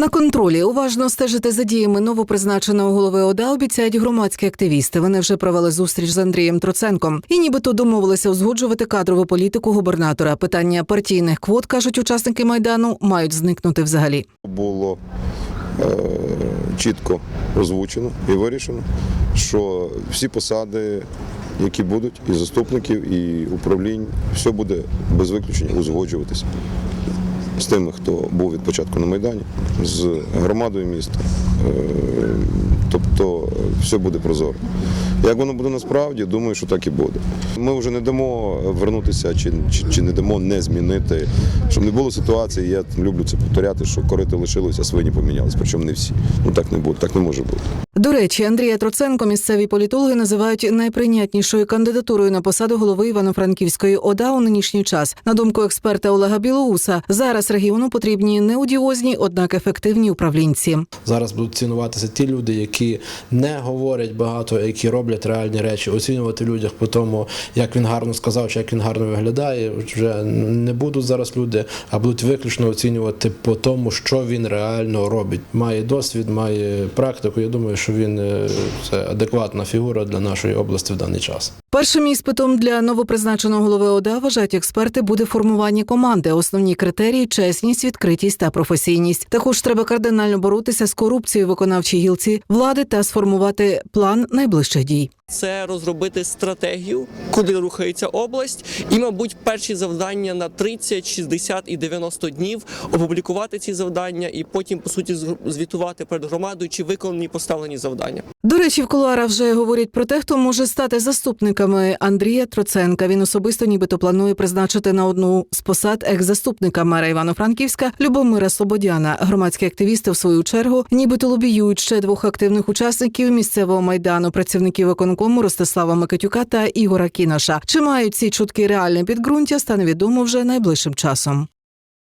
На контролі уважно стежити за діями новопризначеного голови ОДА обіцяють громадські активісти. Вони вже провели зустріч з Андрієм Троценком і нібито домовилися узгоджувати кадрову політику губернатора. Питання партійних квот кажуть учасники майдану мають зникнути взагалі. було е, чітко озвучено і вирішено, що всі посади, які будуть, і заступників, і управлінь, все буде без виключення узгоджуватися з тими, хто був від початку на Майдані, з громадою міста. Е, Тобто все буде прозоро. Як воно буде насправді, думаю, що так і буде. Ми вже не дамо вернутися чи, чи, чи не дамо не змінити, щоб не було ситуації. Я люблю це повторяти, що корито лишилося, а свині помінялись. Причому не всі. Ну так не буде, так не може бути. До речі, Андрія Троценко місцеві політологи називають найприйнятнішою кандидатурою на посаду голови Івано-Франківської ОДА у нинішній час. На думку експерта Олега Білоуса, зараз регіону потрібні не одіозні, однак ефективні управлінці. Зараз будуть цінуватися ті люди, які не говорять багато, які роблять реальні речі, оцінювати людях по тому, як він гарно сказав, чи як він гарно виглядає. Вже не будуть зараз люди, а будуть виключно оцінювати по тому, що він реально робить. Має досвід, має практику. Я думаю, що він е, це адекватна фігура для нашої області в даний час. Першим іспитом для новопризначеного голови ОДА вважають експерти буде формування команди. Основні критерії чесність, відкритість та професійність. Також треба кардинально боротися з корупцією виконавчій гілці влади та сформувати план найближчих дій. Це розробити стратегію, куди рухається область, і, мабуть, перші завдання на 30, 60 і 90 днів опублікувати ці завдання і потім по суті звітувати перед громадою, чи виконані поставлені завдання. До речі, в кулуарах вже говорять про те, хто може стати заступниками Андрія Троценка. Він особисто нібито планує призначити на одну з посад екс-заступника мера Івано-Франківська Любомира Слободяна. Громадські активісти, в свою чергу, нібито лобіюють ще двох активних учасників місцевого майдану, працівників виконкому Ростислава Микитюка та Ігора Кіноша. Чи мають ці чутки реальне підґрунтя, стане відомо вже найближчим часом.